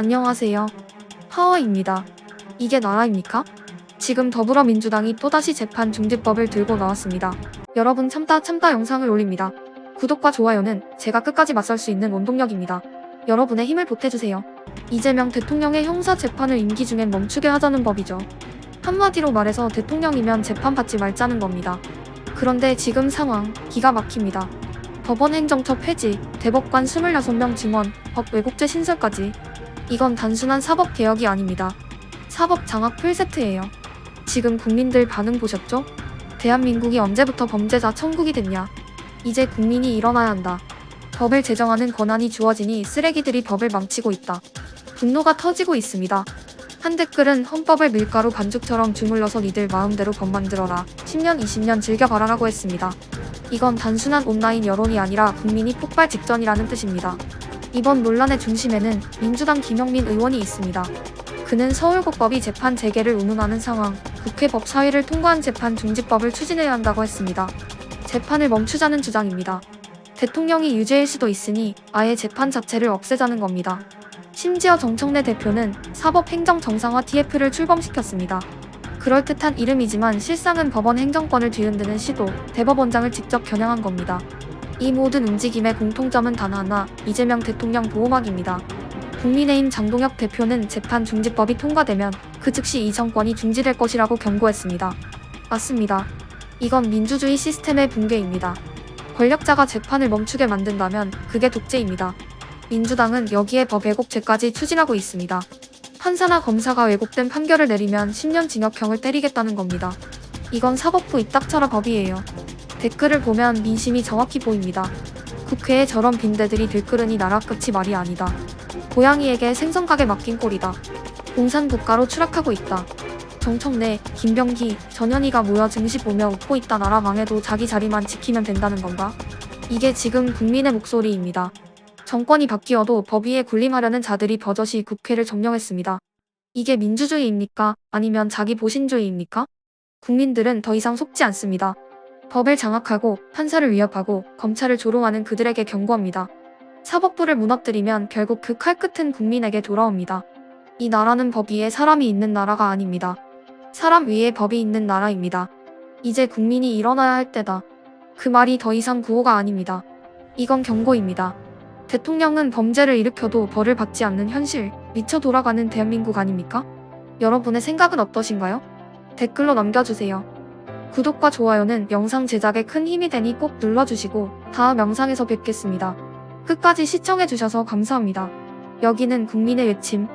안녕하세요. 하와입니다. 이게 나라입니까? 지금 더불어민주당이 또다시 재판 중지법을 들고 나왔습니다. 여러분 참다 참다 영상을 올립니다. 구독과 좋아요는 제가 끝까지 맞설 수 있는 원동력입니다. 여러분의 힘을 보태주세요. 이재명 대통령의 형사 재판을 임기 중엔 멈추게 하자는 법이죠. 한마디로 말해서 대통령이면 재판받지 말자는 겁니다. 그런데 지금 상황 기가 막힙니다. 법원 행정처 폐지, 대법관 26명 증원, 법 왜곡죄 신설까지 이건 단순한 사법 개혁이 아닙니다. 사법 장악 풀세트예요. 지금 국민들 반응 보셨죠? 대한민국이 언제부터 범죄자 천국이 됐냐? 이제 국민이 일어나야 한다. 법을 제정하는 권한이 주어지니 쓰레기들이 법을 망치고 있다. 분노가 터지고 있습니다. 한 댓글은 헌법을 밀가루 반죽처럼 주물러서 니들 마음대로 법 만들어라. 10년, 20년 즐겨봐라 라고 했습니다. 이건 단순한 온라인 여론이 아니라 국민이 폭발 직전이라는 뜻입니다. 이번 논란의 중심에는 민주당 김영민 의원이 있습니다. 그는 서울고법이 재판 재개를 운운하는 상황, 국회 법사위를 통과한 재판 중지법을 추진해야 한다고 했습니다. 재판을 멈추자는 주장입니다. 대통령이 유죄일 수도 있으니 아예 재판 자체를 없애자는 겁니다. 심지어 정청래 대표는 사법행정 정상화 TF를 출범시켰습니다. 그럴듯한 이름이지만 실상은 법원 행정권을 뒤흔드는 시도, 대법원장을 직접 겨냥한 겁니다. 이 모든 움직임의 공통점은 단 하나, 이재명 대통령 보호막입니다. 국민의힘 장동혁 대표는 재판 중지법이 통과되면 그 즉시 이 정권이 중지될 것이라고 경고했습니다. 맞습니다. 이건 민주주의 시스템의 붕괴입니다. 권력자가 재판을 멈추게 만든다면 그게 독재입니다. 민주당은 여기에 법 왜곡죄까지 추진하고 있습니다. 판사나 검사가 왜곡된 판결을 내리면 10년 징역형을 때리겠다는 겁니다. 이건 사법부 입닥쳐라 법이에요. 댓글을 보면 민심이 정확히 보입니다. 국회에 저런 빈대들이 들끓으니 나라 끝이 말이 아니다. 고양이에게 생선가게 맡긴 꼴이다. 공산국가로 추락하고 있다. 정청래, 김병기, 전현희가 모여 증시 보며 웃고 있다 나라 망해도 자기 자리만 지키면 된다는 건가? 이게 지금 국민의 목소리입니다. 정권이 바뀌어도 법 위에 군림하려는 자들이 버젓이 국회를 점령했습니다. 이게 민주주의입니까? 아니면 자기 보신주의입니까? 국민들은 더 이상 속지 않습니다. 법을 장악하고 판사를 위협하고 검찰을 조롱하는 그들에게 경고합니다. 사법부를 무너뜨리면 결국 그 칼끝은 국민에게 돌아옵니다. 이 나라는 법 위에 사람이 있는 나라가 아닙니다. 사람 위에 법이 있는 나라입니다. 이제 국민이 일어나야 할 때다. 그 말이 더 이상 구호가 아닙니다. 이건 경고입니다. 대통령은 범죄를 일으켜도 벌을 받지 않는 현실, 미쳐 돌아가는 대한민국 아닙니까? 여러분의 생각은 어떠신가요? 댓글로 남겨주세요. 구독과 좋아요는 영상 제작에 큰 힘이 되니 꼭 눌러주시고 다음 영상에서 뵙겠습니다. 끝까지 시청해주셔서 감사합니다. 여기는 국민의 외침